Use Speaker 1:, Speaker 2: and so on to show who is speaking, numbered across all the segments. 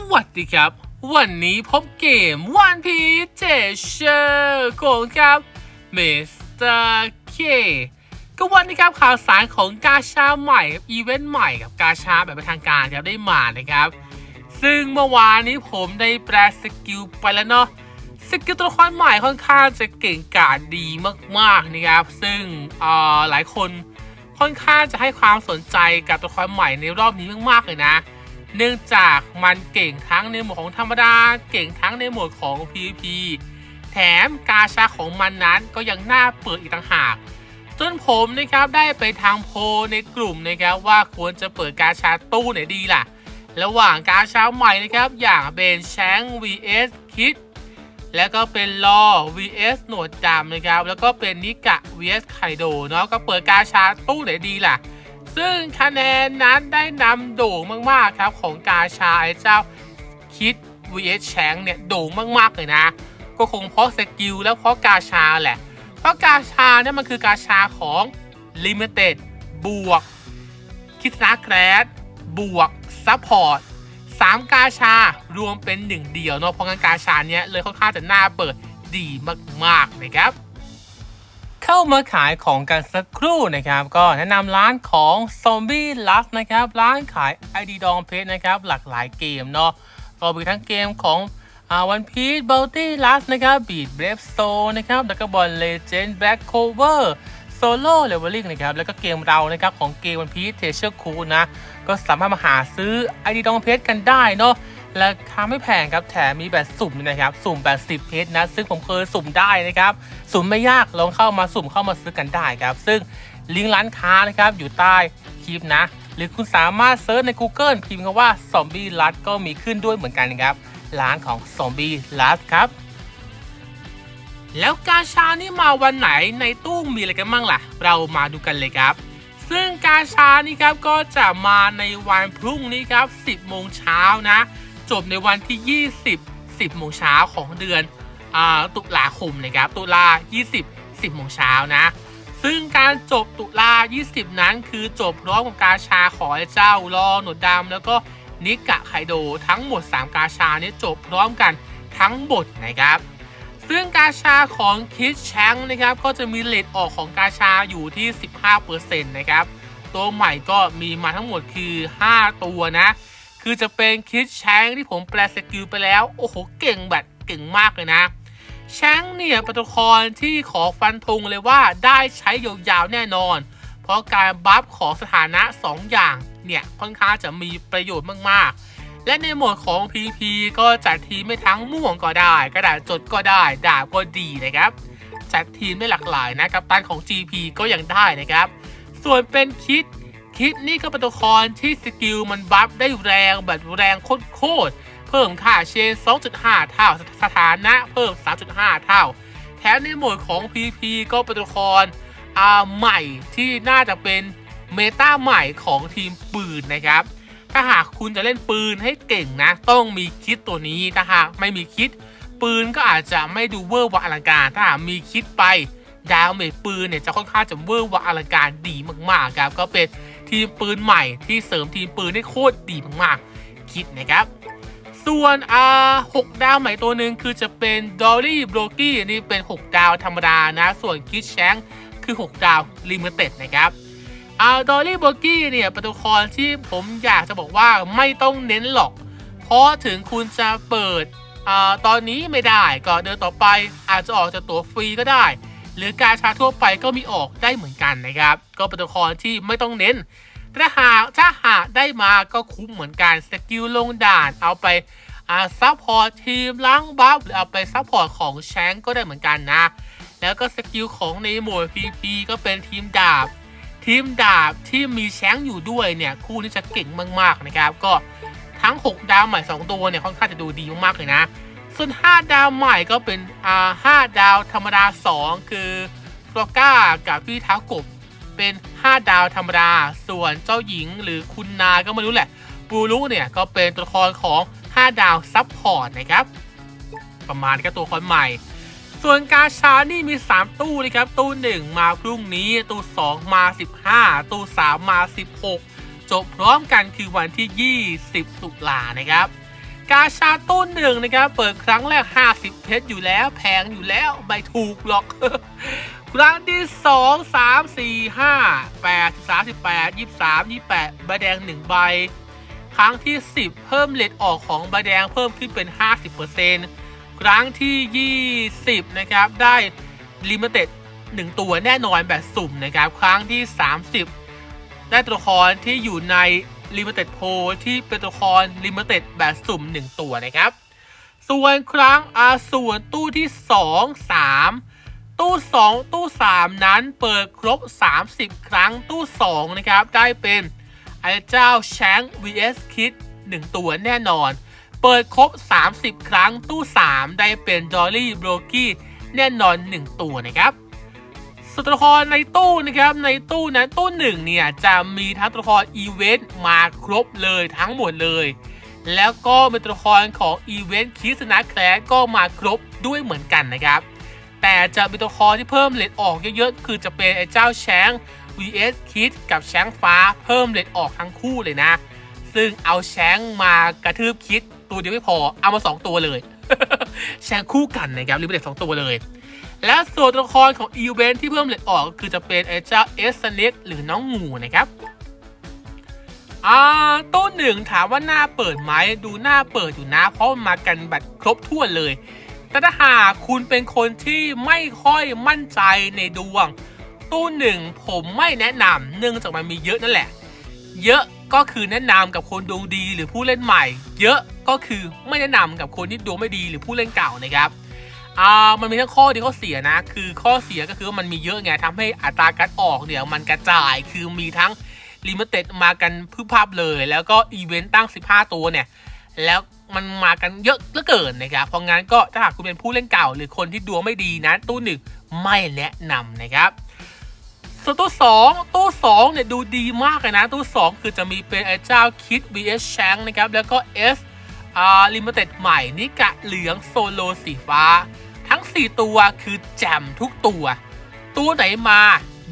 Speaker 1: สวัสดีครับ วันนี้พบเกมวันพีเจเชอร์ของครับเมสเตอร์เคก็วันนี้ครับข่าวสารของกาชาใหม่กับอีเวนต์ใหม่กับกาชาแบบเป็นทางการครับได้มานะครับ ซึ่งเมื่อวานนี้ผมได้แปลสกิลไปแล้วเนาะสกิลตัวละครใหม่ค่อนข้างจะเก่งกาจดีมากๆนะครับ ซึ่งเอ่อหลายคนค่อนข้างจะให้ความสนใจกับตัวละครใหม่ในรอบนี้มากๆเลยนะ เนื่องจากมันเก่งทั้งในหมวดของธรรมดา เก่งทั้งในหมวดของ PVP แถมกาชาของมันนั้นก็ยังน่าเปิดอีกต่างหากจนผมนะครับได้ไปทางโพในกลุ่มนะครับว่าควรจะเปิดกาชาตู้ไหนดีล่ะ ระหว่างกาชาใหม่นะครับอย่างเป็นแชง vs คิดแล้วก็เป็นลอ vs หนวดดำนะครับ แล้วก็เป็นนิกะ vs ไคโดเนาะก็เปิดกาชาตู้ไหนดีล่ะ ซึ่งคะแนนนั้นได้นำโด่งมากๆครับของกาชาไอ้เจ้าคิด vs แชงเนี่ยโด่งมากๆเลยนะ ก็คงเพราะสกิลแล้วเพราะกาชาแหละ เพราะกาชาเนี่ยมันคือกาชาของ Limited บวก คิดนาแครดบวกซัพพอร์ตสามกาชารวมเป็นหนึ่งเดียวเนาะเพราะงั้นกาชาเนี้ยเลยค่อนข้างจะน่าเปิดดีมากๆนะครับ เข้ามาขายของกันสักครู่นะครับ ก็แนะนำร้านของ Zombie Lust นะครับ ร้านขาย ID ดองเพชรนะครับ หลากหลายเกมเนาะก็มีทั้งเกมของอวันพีชบัลตี้ลัสนะครับบีดเบรฟโซนะครับ แล้วก็บอลเลเจนด์แบล็กโคเวอร์โซโล่เลเวลลิ่งนะครับ แล้วก็เกมเรานะครับ ของเกมวันพีชเทเชอร์คูนะ ก็สามารถมาหาซื้อ ID ดองเพชรกันได้เนาะ ราคาไม่แพงครับแถมมีแบบสุ่มนะครับ สุ่มแบบ 10เพชรนะ ซึ่งผมเคยสุ่มได้นะครับ สุ่มไม่ยากลองเข้ามาสุ่มเข้ามาซื้อกันได้ครับ ซึ่งลิงก์ร้านค้านะครับอยู่ใต้คลิปนะ หรือคุณสามารถเซิร์ชใน Google พิมพ์คำว่า Zombie l u s ก็มีขึ้นด้วยเหมือนกันนะครับร้านของ Zombie l u s ครับ แล้วกาชานี่มาวันไหนในตู้มีอะไรกันบ้างล่ะ เรามาดูกันเลยครับซึ่งกาชานี่ครับก็จะมาในวันพรุ่งนี้ครับ 10 โมงเช้านะ จบในวันที่ 20 10โมงเช้าของเดือนอตุลาคมนะครับ ตุลา 20 10โมงเช้านะ ซึ่งการจบตุลา 20 นั้นคือจบพร้อมกับกาชาขอไอ้เจ้าลอหนวดดำแล้วก็นิกะไคโดทั้งหมด 3 กาชาเนี่ยจบพร้อมกันทั้งหมดนะครับ ซึ่งกาชาของคิดแชงนะครับ ก็จะมีเลทออกของกาชาอยู่ที่ 15%นะครับ ตัวใหม่ก็มีมาทั้งหมดคือ 5 ตัวนะ คือจะเป็นคิดแชงที่ผมแปลสกิลไปแล้ว โอ้โห เก่งแบบเก่งมากเลยนะแชงเนี่ยเป็นตัวละครที่ขอฟันธงเลยว่าได้ใช้ยาวๆแน่นอน เพราะการบัฟของสถานะ 2 อย่างเนี่ยค่อนข้างจะมีประโยชน์มากๆ และในโหมดของ PP ก็จัดทีมไม่ทั้งม่วงก็ได้ กระดาษจดก็ได้ดาบก็ดีนะครับจัดทีมได้หลากหลายนะกับตันของ GP ก็ยังได้นะครับ ส่วนเป็นคิด คิดนี่ก็เป็นตัวละครที่สกิลมันบัฟได้แรงแบบแรงโคตรเพิ่มค่าเชน 2.5 เท่า สถานะเพิ่ม 3.5 เท่า แถมในโหมดของ PP ก็เป็นตัวละครอาใหม่ที่น่าจะเป็นเมตาใหม่ของทีมปืนนะครับ ถ้าหากคุณจะเล่นปืนให้เก่งนะ ต้องมีคิดตัวนี้ถ้าหากไม่มีคิด ปืนก็อาจจะไม่ดูเวอร์วังอลังการ ถ้าหากมีคิดไปดาวเมจปืนเนี่ยจะค่อนข้างจะเวอร์วังอลังการดีมากๆครับก็เป็น ทีมปืนใหม่ที่เสริมทีมปืนได้โคตรดีมากๆ คิดนะครับ ส่วนอ่าหกดาวใหม่ตัวหนึ่งคือจะเป็นดอลลี่โบรกี้นี่เป็น 6 ดาวธรรมดานะ ส่วนคิดแชงคือ 6 ดาวลิมิเต็ดนะครับอาดอลลี่โบรกี้เนี่ยเป็นตัวละครที่ผมอยากจะบอกว่าไม่ต้องเน้นหรอก เพราะถึงคุณจะเปิดอตอนนี้ไม่ได้ก็เดินต่อไปอาจจะออกจากตัวฟรีก็ได้ หรือการชาทั่วไปก็มีออกได้เหมือนกันนะครับ ก็เป็นตัวละครที่ไม่ต้องเน้นถ้าหากถ้าหากได้มาก็คุ้มเหมือนกันสกิลลงด่านเอาไปอาซัพพอร์ตทีมล้างบัฟหรือเอาไปซัพพอร์ตของแชงก็ได้เหมือนกันนะ แล้วก็สกิลของในหมวด PP ก็เป็นทีมดาบ ทีมดาบที่มีแชงอยู่ด้วยเนี่ย คู่นี้จะเก่งมากๆนะครับ ก็ทั้ง 6 ดาวใหม่ 2 ตัวเนี่ยค่อนข้างจะดูดีมากๆเลยนะ ส่วน 5 ดาวใหม่ก็เป็นอ่า5ดาวธรรมดา 2 คือฟลอก้ากับพี่เท้ากบเป็น 5 ดาวธรรมดา ส่วนเจ้าหญิงหรือคุณนาก็ไม่รู้แหละปูรุเนี่ยก็เป็นตัวละครของ 5 ดาวซับพอร์ตนะครับ ประมาณก็ตัวละครใหม่ ส่วนกาชานี่มี 3 ตู้นะครับ ตู้ 1 มาพรุ่งนี้ ตู้ 2 มา 15 ตู้ 3 มา 16 จบพร้อมกันคือวันที่ 20 ตุลานะครับ กาชาตู้หนึ่งนะครับ เปิดครั้งแรก 50 เพชรอยู่แล้ว แพงอยู่แล้วไม่ถูกหรอก ครั้งที่ 2 3 4 5 8 38 23 28ใบแดง 1 ใบ ครั้งที่ 10 เพิ่มเลทออกของใบแดงเพิ่มขึ้นเป็น 50%ครั้งที่ 20 นะครับ ได้ลิมิเต็ด1 ตัวแน่นอนแบบสุ่มนะครับ ครั้งที่ 30 ได้ตัวละครที่อยู่ใน Limited p o ที่เป็นตัวละคร Limited แบบสุ่ม 1 ตัวนะครับ ส่วนครั้งอาส่วนตู้ที่ 2 3 ตู้ 2 ตู้ 3 นั้นเปิดครบ 30 ครั้งตู้ 2 นะครับ ได้เป็นไอ้เจ้าแชง vs Kid 1ตัวแน่นอน เปิดครบ 30 ครั้งตู้ 3 ได้เป็น Dolly b r o k y แน่นอน 1 ตัวนะครับ ส่วนตัวละครในตู้นะครับในตู้นั้นตู้หนึ่งเนี่ยจะมีทั้งตัวละครอีเวนต์มาครบเลยทั้งหมดเลย แล้วก็เป็นตัวละครของอีเวนต์คิสนาแคลก็มาครบด้วยเหมือนกันนะครับแต่จะเป็นตัวละครที่เพิ่มเลทออกเยอะๆคือจะเป็นไอ้เจ้าแชง vs คิดกับแชงฟ้าเพิ่มเลทออกทั้งคู่เลยนะ ซึ่งเอาแชงมากระทืบคิดตัวเดียวไม่พอเอามา 2 ตัวเลย แชงคู่กันนะครับริบเลตสองตัวเลย และส่วนตัวละครของอีเวนท์ที่เพิ่มเลทออกก็คือจะเป็นไอ้เจ้าเอสเน็กหรือน้องงูนะครับอ่าตู้หนึ่งถามว่าหน้าเปิดไหมดูหน้าเปิดอยู่นะ เพราะมันมากันแบบครบถ้วนเลย แต่ถ้าหากคุณเป็นคนที่ไม่ค่อยมั่นใจในดวง ตู้หนึ่งผมไม่แนะนำเนื่องจากมันมีเยอะนั่นแหละ เยอะก็คือแนะนำกับคนดวงดีหรือผู้เล่นใหม่ เยอะ ก็คือไม่แนะนำกับคนที่ดวงไม่ดีหรือผู้เล่นเก่านะครับอ่ามันมีทั้งข้อดีข้อเสียนะ คือข้อเสียก็คือมันมีเยอะไงทำให้อัตราการออกเนี่ยมันกระจายคือมีทั้งลิมิเต็ดมากันพึบพับเลย แล้วก็อีเวนต์ตั้ง 15 ตัวเนี่ย แล้วมันมากันเยอะเหลือเกินนะครับ เพราะงั้นก็ถ้าหากคุณเป็นผู้เล่นเก่า หรือคนที่ดวงไม่ดีนะ ตู้หนึ่งไม่แนะนำนะครับส่วนตู้สองตู้สองเนี่ยดูดีมากเลยนะ ตู้สองคือจะมีเป็นไอ้เจ้าคิด vs แชงนะครับ แล้วก็ S อ่า ลิมิเต็ดใหม่นิกะเหลืองโซโลสีฟ้า ทั้ง 4 ตัวคือแจ่มทุกตัวตัวไหนมา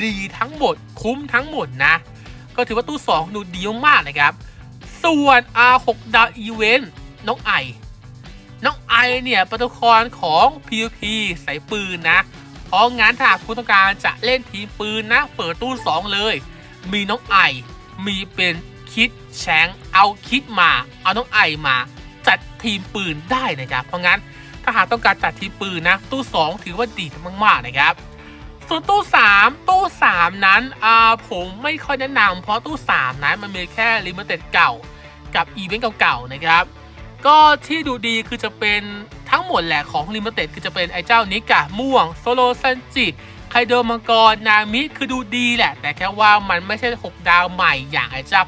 Speaker 1: ดีทั้งหมดคุ้มทั้งหมดนะ ก็ถือว่าตู้ 2 ดูดีมากนะครับ ส่วน R6 ดาวอีเวนต์น้องไอ น้องไอเนี่ยเป็นตัวละครของ PVP สายปืนนะเพราะงั้นถ้าคุณต้องการจะเล่นทีมปืนนะ เปิดตู้ 2 เลย มีน้องไอ มีเป็นคิดแชงเอาคิดมา เอาน้องไอมา ทีมปืนได้นะครับ เพราะงั้นถ้าหากต้องการจัดทีมปืนนะ ตู้ 2 ถือว่าดีมากๆนะครับ ส่วนตู้ 3 ตู้ 3 นั้นผมไม่ค่อยแนะนำเพราะตู้ 3 นั้นมันมีแค่ลิมิเต็ดเก่ากับอีเวนต์เก่าๆนะครับ ก็ที่ดูดีคือจะเป็นทั้งหมดแหละของลิมิเต็ดคือจะเป็นไอ้เจ้านิกะม่วงโซโลซันจิไคโดมังกรนามิคือดูดีแหละ แต่แค่ว่ามันไม่ใช่ 6 ดาวใหม่อย่างไอ้เจ้า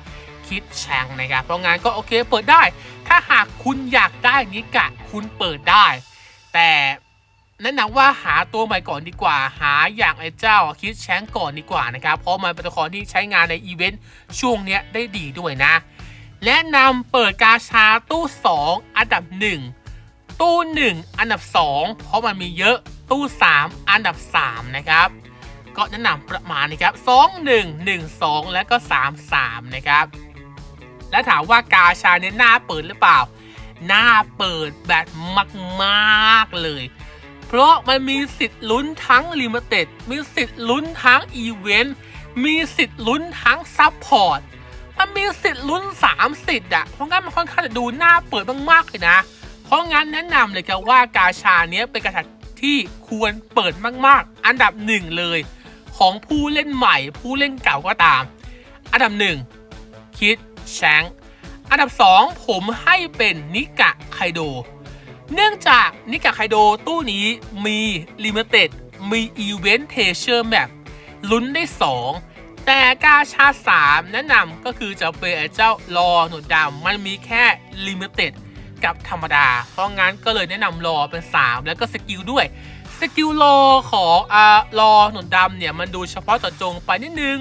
Speaker 1: คิดแชงนะครับ เพราะงั้นก็โอเคเปิดได้ ถ้าหากคุณอยากได้นิกะคุณเปิดได้ แต่แนะนำว่าหาตัวใหม่ก่อนดีกว่า หาอย่างไอ้เจ้าคิดแชงก่อนดีกว่านะครับ เพราะมันเป็นตัวละครที่ใช้งานในอีเวนต์ช่วงเนี้ยได้ดีด้วยนะ แนะนำเปิดกาชาตู้ 2 อันดับ 1 ตู้ 1 อันดับ 2 เพราะมันมีเยอะตู้ 3 อันดับ 3 นะครับก็แนะนำประมาณนี้ครับ 2 1 1 2 และก็ 3 3 นะครับ และถามว่ากาชาเนี่ยหน้าเปิดหรือเปล่า หน้าเปิดแบบมากๆเลย เพราะมันมีสิทธิ์ลุ้นทั้งลิมิเต็ดมีสิทธิ์ลุ้นทั้งอีเวนต์มีสิทธิ์ลุ้นทั้งซับพอร์ตมันมีสิทธิ์ลุ้น3สิทธิ์อะเพราะงั้นมันค่อนข้างจะดูน่าเปิดมากๆเลยนะ เพราะงั้นแนะนำเลยครับว่ากาชาเนี้ยเป็นกาชาที่ควรเปิดมากๆ อันดับหนึ่งเลย ของผู้เล่นใหม่ ผู้เล่นเก่าก็ตาม อันดับหนึ่งคิด แชงอันดับ 2 ผมให้เป็นนิกะไคโด เนื่องจากนิกะไคโดตู้นี้มีลิมิเต็ดมีอีเวนต์เทเชอร์แมปลุ้นได้ 2 แต่กาชา 3 แนะนำก็คือจะเป็นเจ้ารอหนวดดำมันมีแค่ลิมิเต็ดกับธรรมดา เพราะงั้นก็เลยแนะนำรอเป็น 3 แล้วก็สกิลด้วย สกิลรอของอ่ารอหนวดดำเนี่ย มันดูเฉพาะเจาะจงไปนิดนึง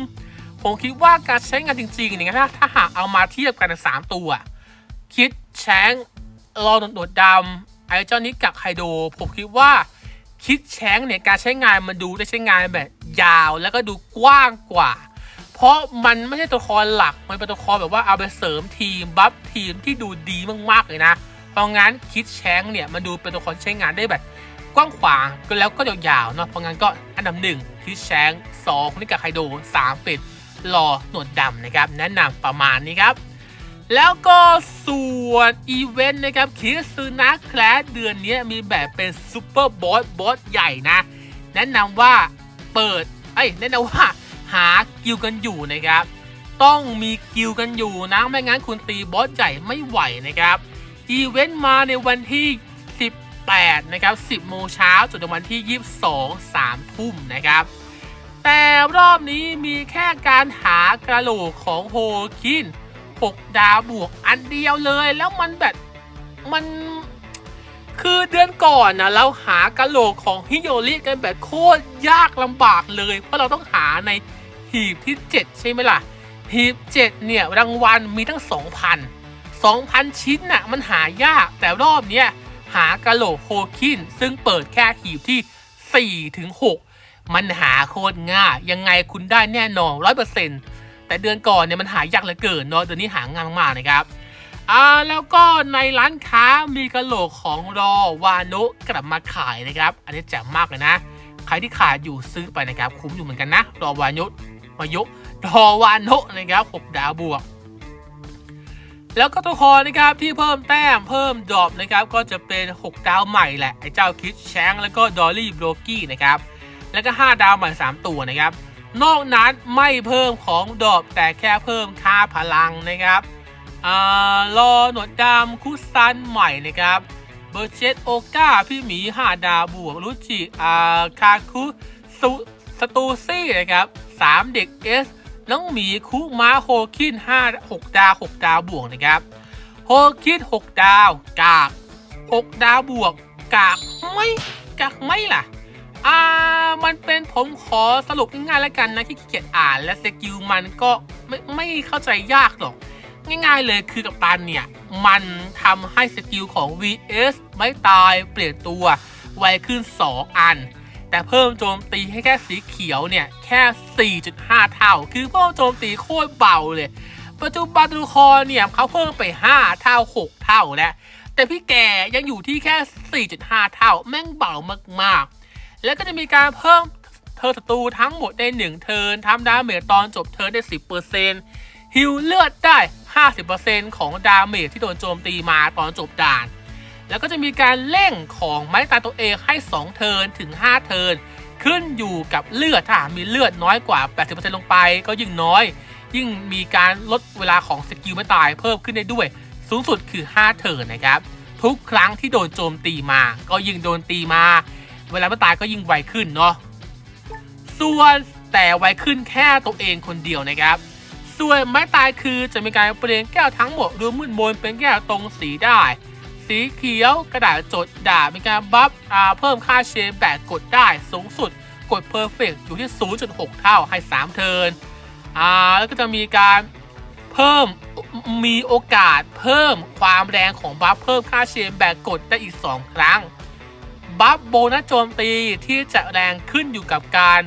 Speaker 1: ผมคิดว่าการใช้งานจริงๆเนี่ยถ้าถ้าหากเอามาเทียบกันสามตัว คิดแชงรอหนวดดำไอ้เจ้านี้กับไฮโด ผมคิดว่าคิดแชงเนี่ยการใช้งานมันดูได้ใช้งานแบบยาวแล้วก็ดูกว้างกว่า เพราะมันไม่ใช่ตัวละครหลัก มันเป็นตัวละครแบบว่าเอาไปเสริมทีมบัฟทีมที่ดูดีมากๆเลยนะ เพราะงั้นคิดแชงเนี่ยมันดูเป็นตัวละครใช้งานได้แบบกว้างขวางแล้วก็ยาวๆเนาะเพราะงั้นก็อันดับหนึ่งคิดแชงสองนิกาไคโดสามเป็ด รอหนวดดำนะครับ แนะนำประมาณนี้ครับ แล้วก็ส่วนอีเวนต์นะครับคิซึนะแคลสเดือนนี้มีแบบเป็นซูเปอร์บอสบอสใหญ่นะ แนะนำว่าเปิดเอ้ยแนะนำว่าหากิลกันอยู่นะครับ ต้องมีกิลกันอยู่นะ ไม่งั้นคุณตีบอสใหญ่ไม่ไหวนะครับอีเวนต์มาในวันที่ 18 นะครับ 10 โมงเช้าจนถึงวันที่ 22 3 ทุ่มนะครับ แต่รอบนี้มีแค่การหากระโหลกของโฮคิน 6 ดาวบวกอันเดียวเลยแล้วมันแบบมันคือเดือนก่อนนะเราหากระโหลกของฮิโยริกันแบบโคตรยากลำบากเลย เพราะเราต้องหาในหีบที่ 7 ใช่ไหมล่ะ หีบ 7 เนี่ยรางวัลมีตั้ง 2,000 2,000 ชิ้นน่ะมันหายากแต่รอบเนี้ยหากระโหลกโฮคิน ซึ่งเปิดแค่หีบที่4ถึง6 มันหาโคตรง่ายยังไงคุณได้แน่นอน100%แต่เดือนก่อนเนี่ยมันหายากเหลือเกินเนาะเดือนนี้หางานมากๆนะครับอ่าแล้วก็ในร้านค้ามีกระโหลกของรอวานุกลับมาขายนะครับ อันนี้แจ๋มมากเลยนะ ใครที่ขาดอยู่ซื้อไปนะครับ คุ้มอยู่เหมือนกันนะ รอวานุวายุรอวานุนะครับ6ดาวบวก แล้วก็ตัวคอนะครับที่เพิ่มแต้มเพิ่มดรอปนะครับ ก็จะเป็น 6 ดาวใหม่แหละไอ้เจ้าคิดแชงแล้วก็ดอลลี่โบรกี้นะครับ แล้วก็ 5 ดาวใหม่3 ตัวนะครับ นอกนั้นไม่เพิ่มของดอปแต่แค่เพิ่มค่าพลังนะครับอรอหนวดดำคุซันใหม่นะครับเบอร์เจตโอกาพี่หมีห้าดาวบวกรุจิอาคาคุสุสตูซี่นะครับสามเด็กเอสน้องหมีคุมาโฮคินห้าหกดาวหกดาวบวกนะครับโฮคินหกดาวกากหกดาวบวกกากไม่กากไม่ล่ะ อ่า มันเป็นผมขอสรุปง่ายๆแล้วกันนะที่ขี้เกียจอ่านและสกิลมันก็ไม่ไม่เข้าใจยากหรอก ง่ายๆเลยคือกับตันเนี่ย มันทำให้สกิลของ VS ไม่ตายเปลี่ยนตัว ไวขึ้น 2 อัน แต่เพิ่มโจมตีให้แค่สีเขียวเนี่ย แค่ 4.5 เท่า คือเพิ่มโจมตีโคตรเบาเลย ปัจจุบันดูคอเนี่ยเขาเพิ่มไป 5 เท่า 6 เท่าแล้วแต่พี่แกยังอยู่ที่แค่ 4.5 เท่า แม่งเบามากๆ แล้วก็จะมีการเพิ่มเธอศัตรูทั้งหมดได้1เทิร์นทำดาเมจตอนจบเทิร์นได้ 10%ฮิลเลือดได้ 50%ของดาเมจที่โดนโจมตีมาตอนจบด่าน แล้วก็จะมีการเร่งของไม้ตายตัวเองให้ 2 เทิร์นถึง 5 เทิร์นขึ้นอยู่กับเลือดถ้ามีเลือดน้อยกว่า 80%ลงไปก็ยิ่งน้อย ยิ่งมีการลดเวลาของสกิลไม่ตายเพิ่มขึ้นได้ด้วย สูงสุดคือ 5 เทิร์นนะครับ ทุกครั้งที่โดนโจมตีมา ก็ยิ่งโดนตีมา เวลาไม่ตายก็ยิ่งไวขึ้นเนาะส่วนแต่ไวขึ้นแค่ตัวเองคนเดียวนะครับ ส่วนไม้ตายคือจะมีการเปลี่ยนแก้วทั้งหมดรวมมืดมนเป็นแก้วตรงสีได้ สีเขียวกระดาษจดด่ามีการบัฟเพิ่มค่าเชนแบบกดได้สูงสุดกด Perfect อยู่ที่ 0.6 เท่าให้ 3 เทิร์นอ่าแล้วก็จะมีการเพิ่มมีโอกาสเพิ่มความแรงของบัฟเพิ่มค่าเชนแบบกดได้อีก 2 ครั้ง บัฟโบนัสโจมตีที่จะแรงขึ้นอยู่กับการ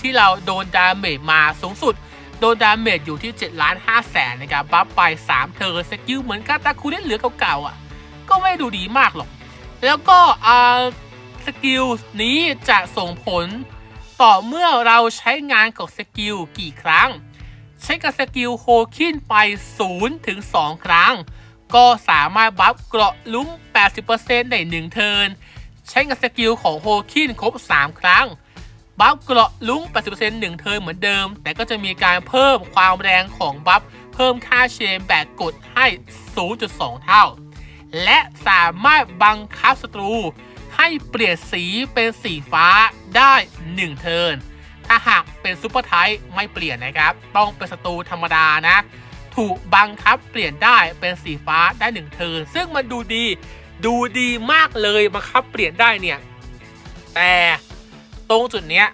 Speaker 1: ที่เราโดนดาเมจมาสูงสุด โดนดาเมจอยู่ที่7ล้าน5แสนนะครับบัฟไป 3เทอร์สกิลเหมือนกาตาคูเล่นเหลือเก่าๆอะ ก็ไม่ดูดีมากหรอก แล้วก็สกิลนี้จะส่งผลต่อเมื่อเราใช้งานกับสกิลกี่ครั้ง ใช้กับสกิลโฮคินไป 0 ถึง 2 ครั้ง ก็สามารถบัฟเกราะลุ้ม 80%ใน1เทิร์น ใช้กับสกิลของโฮคินครบ 3 ครั้งบัฟเกราะลุ้ง 80% 1เทิร์นเหมือนเดิม แต่ก็จะมีการเพิ่มความแรงของบัฟ เพิ่มค่าเชนแบบกดให้ 0.2 เท่า และสามารถบังคับศัตรู ให้เปลี่ยนสีเป็นสีฟ้าได้ 1 เทิร์น ถ้าหากเป็นซูเปอร์ไทป์ไม่เปลี่ยนนะครับ ต้องเป็นศัตรูธรรมดานะ ถูกบังคับเปลี่ยนได้เป็นสีฟ้าได้ 1 เทิร์น ซึ่งมันดูดี ดูดีมากเลยบังคับเปลี่ยนได้เนี่ย แต่ตรงจุดเนี้ย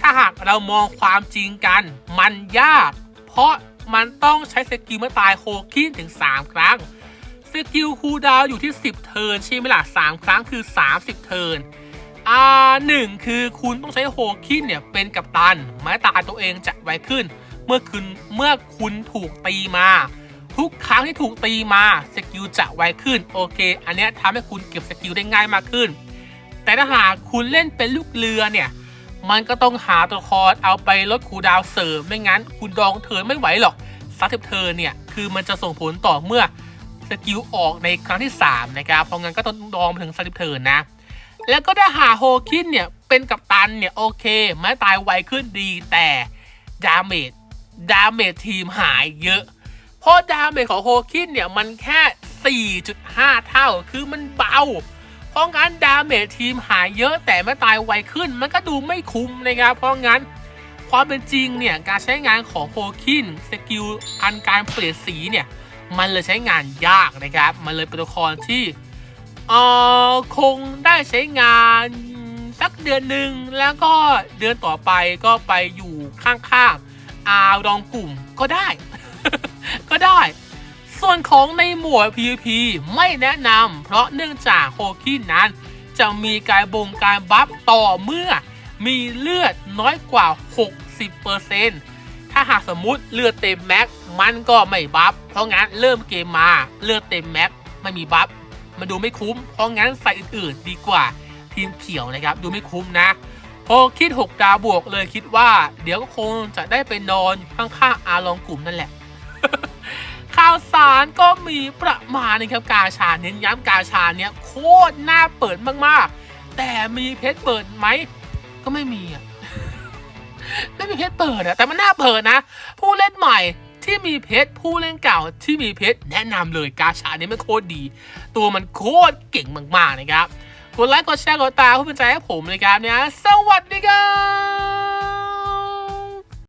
Speaker 1: ถ้าหากเรามองความจริงกัน มันยาก เพราะมันต้องใช้สกิลเมื่อตายโฮคินถึง 3 ครั้งสกิลคูดาวอยู่ที่ 10 เทิร์นใช่ไหมล่ะ3ครั้งคือ 30 เทิร์นอ่าหนึ่งคือคุณต้องใช้โฮคินเนี่ยเป็นกัปตันไม้ตายตัวเองจะไวขึ้น เมื่อคุณเมื่อคุณถูกตีมา ทุกครั้งที่ถูกตีมาสกิลจะไวขึ้นโอเค อันนี้ทำให้คุณเก็บสกิลได้ง่ายมากขึ้น แต่ถ้าหากคุณเล่นเป็นลูกเรือเนี่ย มันก็ต้องหาตัวละครเอาไปลดคูดาวเสริมไม่งั้น คุณดองเทินไม่ไหวหรอกซัดเทิร์นเนี่ยคือมันจะส่งผลต่อเมื่อสกิลออกในครั้งที่ 3 นะครับ เพราะงั้นก็ต้องดองถึงซัดเทิร์นนะ แล้วก็ถ้าหาโฮคินเนี่ยเป็นกัปตันเนี่ยโอเคไม้ตายไวขึ้นดีแต่ดาเมจดาเมจทีมหายเยอะ ราะดาเมจของโฮคินเนี่ยมันแค่ 4.5 เท่า คือมันเบา เพราะงั้นดาเมจทีมหายเยอะแต่ไม่ตายไวขึ้น มันก็ดูไม่คุ้มนะครับ เพราะงั้นความเป็นจริงเนี่ยการใช้งานของโฮคินสกิลอันการเปลี่ยนสีเนี่ยมันเลยใช้งานยากนะครับ มันเลยเป็นตัวละครที่เออคงได้ใช้งานสักเดือนหนึ่งแล้วก็เดือนต่อไปก็ไปอยู่ข้างๆอารองกลุ่มก็ได้ ก็ได้ ส่วนของในหมวด PVP ไม่แนะนำเพราะเนื่องจากโฮคินนั้น จะมีการบงการบัฟต่อเมื่อมีเลือดน้อยกว่า 60%ถ้าหากสมมุติเลือดเต็มแม็กมันก็ไม่บัฟเพราะงั้นเริ่มเกมมาเลือดเต็มแม็กไม่มีบัฟมันดูไม่คุ้ม เพราะงั้นใส่อื่นๆดีกว่าทีมเขียวนะครับ ดูไม่คุ้มนะพอคิด 6 ดาวบวกเลยคิดว่า เดี๋ยวก็คงจะได้ไปนอนข้างๆอาลองกลุ่มนั่นแหละ ข่าวสารก็มีประมาณนี้ครับกาชาเน้นย้ำกาชาเนี้ยโคตรน่าเปิดมากๆ แต่มีเพชรเปิดไหมก็ไม่มีอะไม่มีเพชรเปิดอะแต่มันน่าเปิดนะ ผู้เล่นใหม่ที่มีเพชรผู้เล่นเก่าที่มีเพชรแนะนำเลยกาชาเนี้มันโคตรดี ตัวมันโคตรเก่งมากๆนะครับกดไลค์กดแชร์กดตามเพื่อเป็นใจให้ผมนะครับเนี่ยสวัสดีครับ